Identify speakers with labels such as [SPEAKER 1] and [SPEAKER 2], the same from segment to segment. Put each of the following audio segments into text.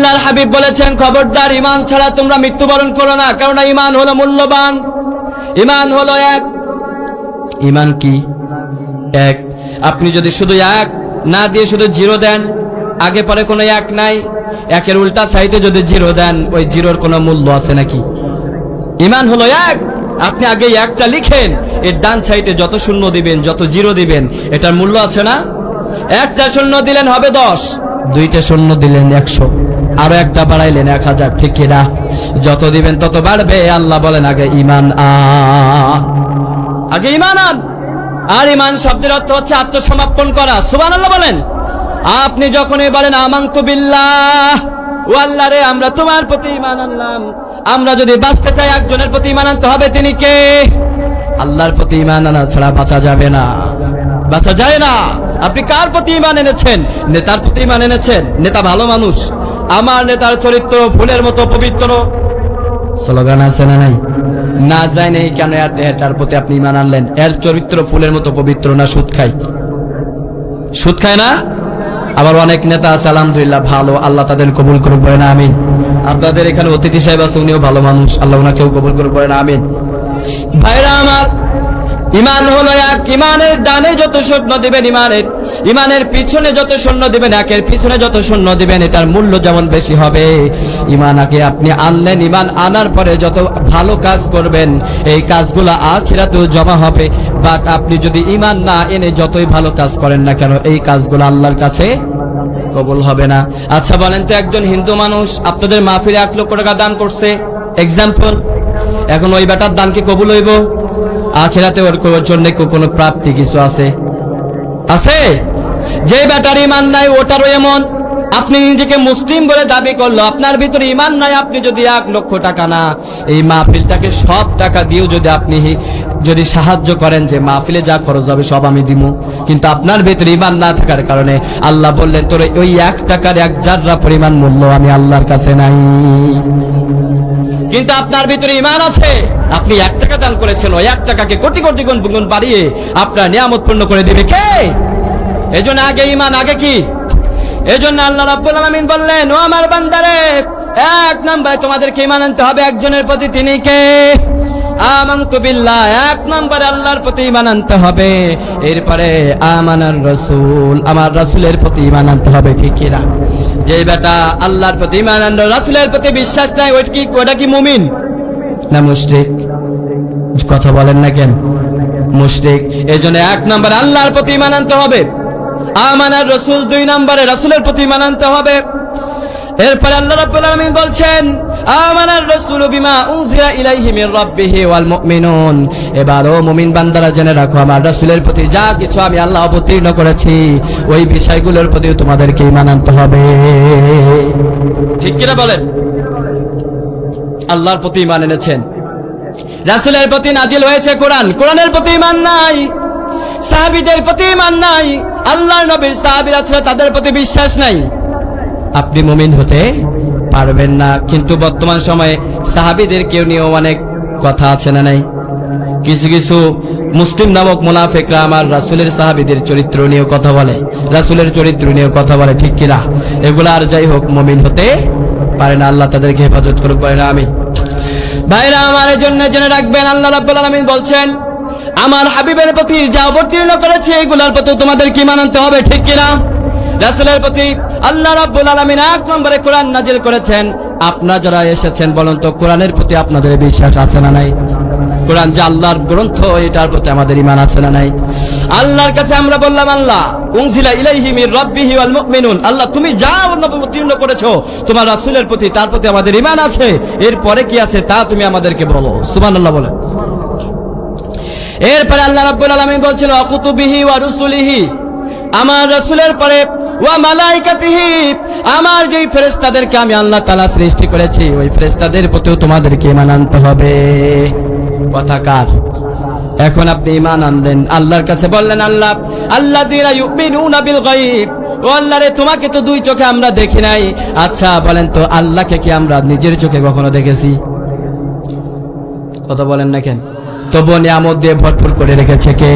[SPEAKER 1] আল্লাহর হাবিব বলেছেন, খবরদার ইমান ছাড়া তোমরা মৃত্যুবরণ করো না। কারণ ইমান হলো মূল্যবান। ইমান হলো এক। ইমান কি? এক। আপনি যদি শুধু এক, না দিয়ে শুধু জিরো দেন, আগে পরে কোনো এক নাই। একের উল্টা সাইডে যদি জিরো দেন, ওই জিরোর কোনো মূল্য আছে নাকি? ইমান হলো এক। আপনি আগে একটা লিখেন, এর ডান সাইডে যত শূন্য দিবেন, যত জিরো দিবেন, এটার মূল্য আছে না? একটা শূন্য দিলেন হবে দশ, দুইটা শূন্য দিলেন একশো। আরও একটা বাড়াইলেন এক হাজার, ঠিক কিনা? যত দিবেন তত বাড়বে, আল্লাহ বলেন, আগে ইমান আগে ইমান আন। আর ইমান শব্দের অর্থ হচ্ছে আত্মসমর্পণ করা। সুবান আল্লাহ বলেন। আপনি যখনই বলেন, আমান্ত বিল্লাহ ও আল্লাহ রে, আমরা তোমার প্রতি ইমান আনলাম। আমরা যদি বাঁচতে চাই, একজনের প্রতি ইমান আনতে হবে, তিনি কে? আল্লাহর প্রতি ইমান আনা ছাড়া বাঁচা যাবে না। বাঁচা যায় না। আপনি কার প্রতি ইমান এনেছেন? নেতার প্রতি ইমান এনেছেন? নেতা ভালো মানুষ। আমার নেতার চরিত্র ফুলের মতো পবিত্র। স্লোগান আছে না নাই? না যায় নেই কেন এর এটার প্রতি আপনি ইমান আনলেন? এর চরিত্র ফুলের মতো পবিত্র না সুদ খাই সুদ খায় না? আবার অনেক নেতা আছে আলহামদুলিল্লাহ ভালো। আল্লাহ তাদের কবুল করুক বলেন আমিন। আপনাদের এখানে অতিথি সাহেব আছে উনিও ভালো মানুষ। আল্লাহ ওনাকেও কবুল করুক বলেন আমিন। ভাইরা আমার ইমান হলো এক, ইমানের ডানে যত শূন্য দিবেন ইমানের ইমানের পিছনে যত শূন্য দিবেন একের পিছনে যত শূন্য দিবেন, এটার মূল্য যেমন বেশি হবে। ইমান আগে আপনি আনলেন, ইমান আনার পরে যত ভালো কাজ করবেন, এই কাজগুলো আখিরাতেও জমা হবে। বাট আপনি যদি ইমান না এনে যতই ভালো কাজ করেন না কেন, এই কাজগুলো আল্লাহর কাছে কবুল হবে না। আচ্ছা বলেন তো একজন হিন্দু মানুষ, আপনাদের মাহফিলে এক লক্ষ টাকা দান করছে। এক্সাম্পল এখন ওই বেটার দান কি কবুল হইব? আখেরাতে ওর জন্য কোনো প্রাপ্তি কিছু আছে? আছে? যে বেটার ইমান নাই, ওটারও এমন। আপনি নিজেকে মুসলিম বলে দাবি করল, আপনার ভিতরে ইমান নাই, আপনি যদি এক লক্ষ টাকা না, এই মাহফিলটাকে সব টাকা দিয়েও যদি আপনি যদি সাহায্য করেন যে মাহফিলে যা খরচ হবে, সব আমি দিব কিন্তু আপনার ভিতরে ইমান না থাকার কারণে আল্লাহ বললেন, তোর ওই এক টাকার এক জাররা পরিমাণ মূল্য আমি আল্লাহর কাছে নাই। কিন্তু আপনার ভিতরে ইমান আছে? আপনি এক টাকা দান করেছেন, ওই এক টাকাকে কোটি কোটি গুণ গুণ বাড়িয়ে আপনার নিয়ামত পূর্ণ করে দিবে কে? এই জন্য আগে ইমান আগে কি? এই জন্য আল্লাহ রাব্বুল আলামিন বললেন, ও আমার বান্দারে, এক নম্বরে তোমাদেরকে ইমান আনতে হবে একজনের প্রতি, তিনি কে? আমান্তু বিল্লাহ, এক নম্বরে আল্লাহর প্রতি ইমান আনতে হবে। এরপরে আমানার রসুল, আমার রসুলের প্রতি ইমান আনতে হবে, ঠিক কিনা যে বেটা আল্লাহর প্রতি ইমান আনলো, রাসুলের প্রতি বিশ্বাস নাই, ওইটা কি ওটা কি মুমিন? না মুশরিক। কথা বলেন না কেন? মুশরিক। এই এক নম্বরে আল্লাহর প্রতি ইমান আনতে হবে। আমানার রসুল দুই নম্বরে রাসুলের প্রতি ইমান আনতে হবে। এরপরে আল্লাহ রাব্বুল আলামিন বলছেন, আমানার রাসূলু বিমা উনজিলা ইলাইহি মির রাব্বিহি ওয়াল মুমিনুন। এবার, ও মুমিন বান্দারা, জেনে রাখো, আমার রাসূলের প্রতি যা কিছু আমি আল্লাহ অবতীর্ণ করেছি, ওই বিষয়গুলোর প্রতিও তোমাদেরকে ঈমান আনতে হবে। ঠিক কিনা বলেন? আল্লাহর প্রতি ঈমান এনেছেন। রাসূলের প্রতি নাজিল হয়েছে কোরআন। কোরআনের প্রতি ঈমান নাই, সাহাবিদের প্রতি ঈমান নাই আল্লাহ নবীর সাহাবীরা ছিল, তাদের প্রতি বিশ্বাস নাই। আপনি মুমিন হতে পারবেন না, কিন্তু বর্তমান সময়ে সাহাবিদের কেউ নিয়েও অনেক কথা আছে না নাই? কিছু কিছু মুসলিম নামক মুনাফেকরা আমার রাসুলের সাহাবিদের চরিত্র নিয়েও কথা বলে। রাসুলের চরিত্র নিয়েও কথা বলে, ঠিক কিনা? এগুলো আর যাই হোক, মুমিন হতে পারে না, আল্লাহ তাদেরকে হেফাজত করুক পারে না আমি ভাইরা, আমার জন্য জেনে রাখবেন, আল্লাহ রাব্বুল আলামিন বলছেন, আমার হাবিবের প্রতি যা অবতীর্ণ করেছে, এগুলার প্রতি তোমাদের কি মানতে হবে, ঠিক কিনা? রাসূলের প্রতি আল্লাহ রাব্বুল আলামিন এক নম্বরে কোরআন নাজিল করেছেন। আপনারা যারা এসেছেন, বলুন তো কোরআনের প্রতি আপনাদের বিশ্বাস আছে না নাই? কোরআন যে আল্লাহর গ্রন্থ, এটার প্রতি আমাদের ইমান আছে না নাই? আল্লাহর কাছে আমরা বললাম, আল্লাহ, উনজিলা ইলাইহি মির রাব্বিহি ওয়াল মুমিনুন। আল্লাহ, তুমি যা অবতীর্ণ করেছ, তোমার রাসূলের প্রতি তার প্রতি আমাদের ইমান আছে। এরপরে কি আছে তা তুমি আমাদেরকে বলো। সুবহানাল্লাহ বলেন। এরপরে আল্লাহ রাব্বুল আলামিন বলছিল অকুতুবিহি ওয়া রুসুলিহি, আমার রাসূলের পরে, ওয়া মালাইকাতিহি, আমার যেই ফেরেশতাদেরকে আমি আল্লাহ তাআলা সৃষ্টি করেছি, ওই ফেরেশতাদের প্রতিও তোমাদেরকে ঈমান আনতে হবে। কথা কার? এখন আপনি ঈমান আনলেন। আল্লাহর কাছে বললেন, আল্লাহ ইউমিনুনা বিল আল্লাহ রে তোমাকে তো দুই চোখে আমরা দেখি নাই। আচ্ছা বলেন তো, আল্লাহকে কি আমরা নিজের চোখে কখনো দেখেছি? কথা বলেন না কেন? তবু নিয়ামত দিয়ে ভরপুর করে রেখেছে কে?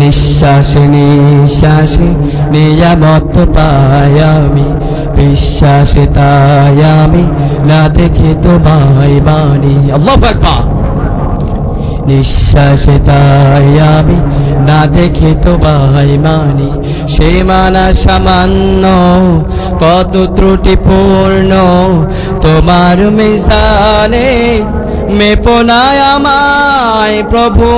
[SPEAKER 1] নিঃশ্বাসে নিঃশ্বাসে নিয়ামত পাই আমি। বিশ্বাসে তাই আমি, না দেখে তোমায় মানি। আল্লাহ নিঃশ্বাসে তাই আমি না দেখে তোমায় মানি। সে মানা সামান্য, কত ত্রুটিপূর্ণ। তোমার মিজানে মেপনায় আমায় প্রভু।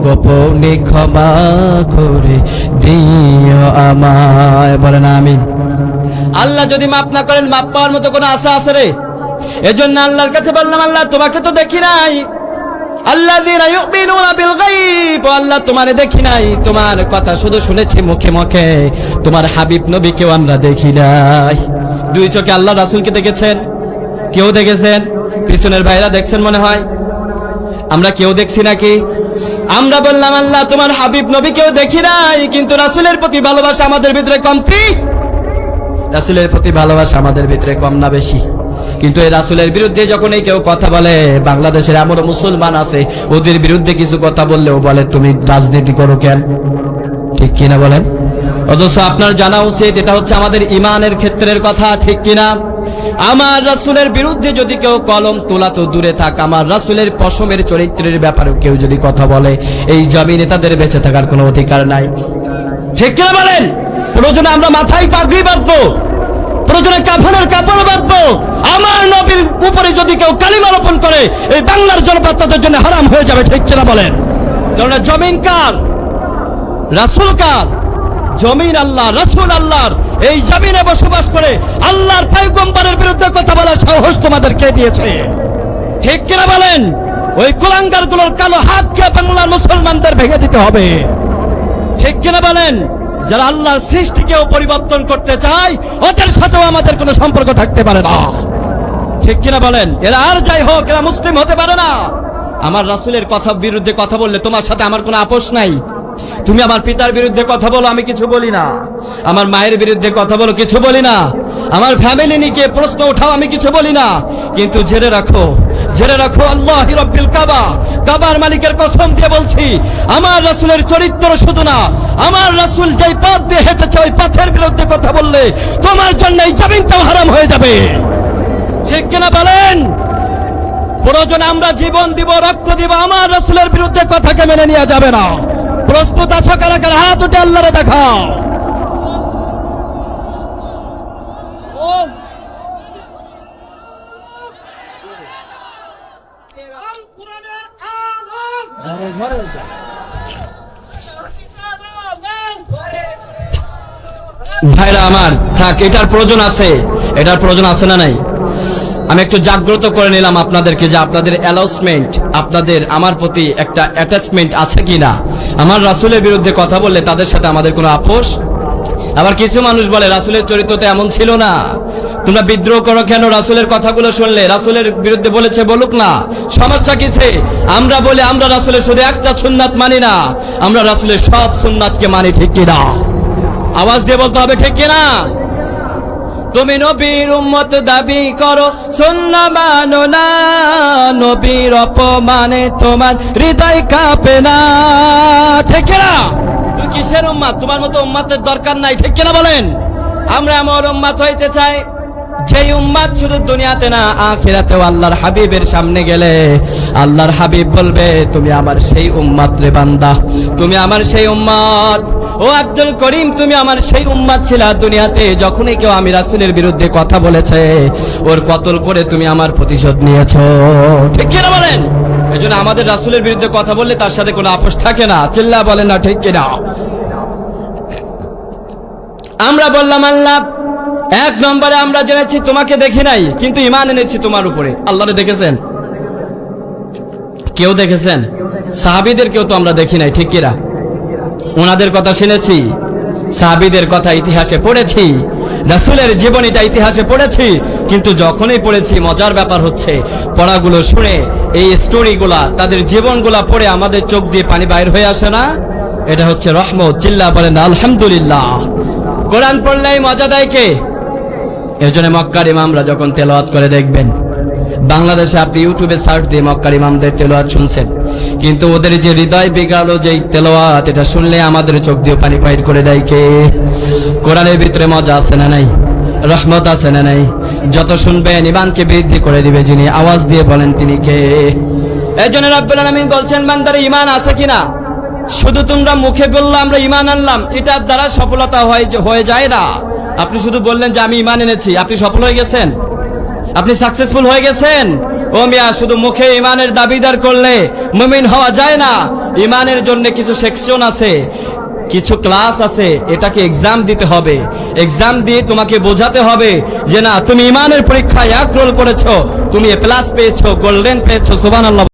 [SPEAKER 1] গোপনে ক্ষমা করে দিও আমায়। বলেন আমিন। আল্লাহ যদি মাপ না করেন মাপ পাওয়ার মতো কোনো আশা আছে রে? এজন্য আল্লাহর কাছে বললাম, আল্লাহ, তোমাকে তো দেখি নাই। আল্লাহ, তোমারে দেখি নাই। তোমার কথা শুধু শুনেছি মুখে মুখে। তোমার হাবিব আমরা দেখি নাই। দুই চোখে আল্লাহ রাসূলকে দেখেছেন। কেউ দেখেছেন? ভাইরা দেখছেন মনে হয়? আমরা কেউ দেখছি নাকি? আমরা বললাম, আল্লাহ, তোমার হাবিব নবী কেউ দেখি নাই, কিন্তু রাসূলের প্রতি ভালোবাসা আমাদের ভিতরে কমতি রাসুলের প্রতি ভালোবাসা আমাদের ভিতরে কম না বেশি। কিন্তু এই রাসুলের বিরুদ্ধে যখন এই কেউ কথা বলে, বাংলাদেশের এমন মুসলমান আছে, ওদের বিরুদ্ধে কিছু কথা বললেও বলে, তুমি রাজনীতি করো কেন? ঠিক কিনা বলেন? অথচ আপনার জানা উচিত, এটা হচ্ছে আমাদের ইমানের ক্ষেত্রের কথা, ঠিক কিনা? আমার রাসুলের বিরুদ্ধে যদি কেউ কলম তোলা তো দূরে থাক, আমার রাসুলের পশমের চরিত্রের ব্যাপারেও কেউ যদি কথা বলে, এই জমিনে তাদের বেঁচে থাকার কোনো অধিকার নাই। ঠিক কিনা বলেন? প্রয়োজনে আমরা মাথায় পাগড়ি বাঁধবো প্রয়োজনে কাফনের কাপড় বাঁধবো। আমার নবীর উপরে যদি কেউ কালিমা রোপণ করে, এই বাংলার জনপদ তাদের জন্য হারাম হয়ে যাবে, ঠিক কিনা বলেন? কারণ জমিন কার? রাসুল কার? জমিন আল্লাহ, রাসুল আল্লাহর। এই জমিনে বসবাস করে আল্লাহর পয়গম্বরের বিরুদ্ধে কথা বলার সাহস তোমাদের কে দিয়েছে? ঠিক কিনা বলেন? ওই কুলাঙ্গারগুলোর কালো হাতকে বাংলার মুসলমানদের ভেঙে দিতে হবে। ঠিক কিনা বলেন? যারা আল্লাহর সৃষ্টিকেও পরিবর্তন করতে চায়, ওদের সাথেও আমাদের কোনো সম্পর্ক থাকতে পারে না। ঠিক কিনা বলেন? এরা আর যাই হোক, এরা মুসলিম হতে পারে না। আমার রাসুলের কথা বিরুদ্ধে কথা বললে তোমার সাথে আমার কোনো আপোষ নাই। তুমি আমার পিতার বিরুদ্ধে কথা বলো, আমি কিছু বলি না। আমার মায়ের বিরুদ্ধে কথা বলো, কিছু বলি না। আমার ফ্যামিলি নিয়ে প্রশ্ন উঠাও, আমি কিছু বলি না। কিন্তু জেনে রাখো জেনে রাখো, আল্লাহ রব্বিল কাবা। কাবার মালিকের কসম দিয়ে বলছি, আমার রাসুলের চরিত্র শুধু না, আমার রাসুল যেই পথ দিয়ে হেঁটেছে, ওই পথের বিরুদ্ধে কথা বললে তোমার জন্য এই জমিনটাও হারাম হয়ে যাবে। ঠিক কিনা বলেন? প্রয়োজনে আমরা জীবন দিব, রক্ত দিব, আমার রসুলের বিরুদ্ধে কথাকে মেনে নেওয়া যাবে না। প্রস্তুত আছো কারা কারা? হাত উঠে আল্লাহরে দেখাও। ভাইরা আমার, থাক, এটার প্রয়োজন আছে। এটার প্রয়োজন আছে না নাই? আমি একটু জাগ্রত করে নিলাম আপনাদেরকে যে আপনাদের অ্যালাউসমেন্ট আপনাদের আমার প্রতি একটা অ্যাটাচমেন্ট আছে কি না আমার রাসুলের বিরুদ্ধে কথা বললে তাদের সাথে আমাদের কোনো আপোষ? আবার কিছু মানুষ বলে, রাসুলের চরিত্র তো এমন ছিল না। তোমরা বিদ্রোহ করো কেন রাসুলের কথাগুলো শুনলে? রাসুলের বিরুদ্ধে বলেছে, বলুক না। সমস্যা কিছে আমরা বলে আমরা রাসুলের শুধু একটা সুন্নাত মানি না। আমরা রাসুলের সব সুন্নাতকে মানি ঠিক কিনা? আওয়াজ দিয়ে বলতে হবে, ঠিক কিনা? তুমি নবীর উম্মত দাবি করো, সুন্না মানো না, নবীর অপমানে তোমার হৃদয় কাঁপে না। ঠিক কিনা? কিসের উম্মাদ? তোমার মতো উম্মাতের দরকার নাই, ঠিক কিনা বলেন? আমরা আমার উম্মাত হইতে চাই যেই উম্মাদ শুধু দুনিয়াতে না, আখিরাতেও আল্লাহর হাবিবের সামনে গেলে। আল্লাহর হাবিব বলবে, তুমি আমার সেই উম্মাদ রে বান্দা, তুমি আমার সেই উম্মাদ। ও আব্দুল করিম, তুমি আমার সেই উম্মাদ ছিলা দুনিয়াতে। যখনই কেউ আমি রাসূলের বিরুদ্ধে কথা বলেছে, ওর কতল করে তুমি আমার প্রতিশোধ নিয়েছো। ঠিক কিনা বলেন? এই জন্য আমাদের রাসূলের বিরুদ্ধে কথা বললে তার সাথে কোনো আপোষ থাকে না। চিল্লা বলেন না, ঠিক কিনা? আমরা বললাম, আল্লাহ এক নম্বরে আমরা জেনেছি, তোমাকে দেখি নাই, কিন্তু ইমান এনেছি তোমার উপরে। আল্লাহরে দেখেছেন? কেউ দেখেছেন? সাহাবিদের কেউ তো আমরা দেখি নাই, ঠিক কিরা ওনাদের কথা শুনেছি, সাহাবিদের কথা ইতিহাসে পড়েছি, রাসুলের জীবনীটা ইতিহাসে পড়েছি, কিন্তু যখনই পড়েছি, মজার ব্যাপার হচ্ছে, পড়াগুলো শুনে এই স্টোরিগুলা, তাদের জীবনগুলা পড়ে আমাদের চোখ দিয়ে পানি বাইর হয়ে আসে না? এটা হচ্ছে রহমত, চিল্লা বলেন, আলহামদুলিল্লাহ। কোরআন পড়লে মজা দেয় কে? এর জন্য মক্কার ইমামরা যখন তেলাওয়াত করে দেখবেন, বাংলাদেশে আপনি ইউটিউবে সার্চ দিয়ে মক্কার ইমামদের তেলোয়াত শুনছেন। কিন্তু ওদের যে হৃদয় বিগালো যে তেলোয়াত এটা শুনলে আমাদের চোখ দিয়ে পানি পাইট করে দেয় কে? কোরআনের ভিতরে মজা আছে না নাই? রহমত আছে না নাই? যত শুনবেন, ইমানকে বৃদ্ধি করে দিবে যিনি। আওয়াজ দিয়ে বলেন তিনি কে? এই রাব্বুল আলামিন বলছেন, বান্দারে ইমান আছে কিনা? শুধু তোমরা মুখে বলল আমরা ইমান আনলাম, এটার দ্বারা সফলতা হয় হয়ে যায় না। আপনি শুধু বললেন যে আমি ইমান এনেছি। আপনি সফল হয়ে গেছেন? আপনি সাকসেসফুল হয়ে গেছেন? ও মিয়া, শুধু মুখে ইমানের দাবিদার করলে মুমিন হওয়া যায় না। ইমানের জন্য কিছু সেকশন আছে, কিছু ক্লাস আছে, এটাকে এক্সাম দিতে হবে। এক্সাম দিয়ে তোমাকে বোঝাতে হবে যে না, তুমি ইমানের পরীক্ষায় এক রোল করেছ, তুমি এ প্লাস পেয়েছ গোল্ডেন পেয়েছ, সুবহানাল্লাহ।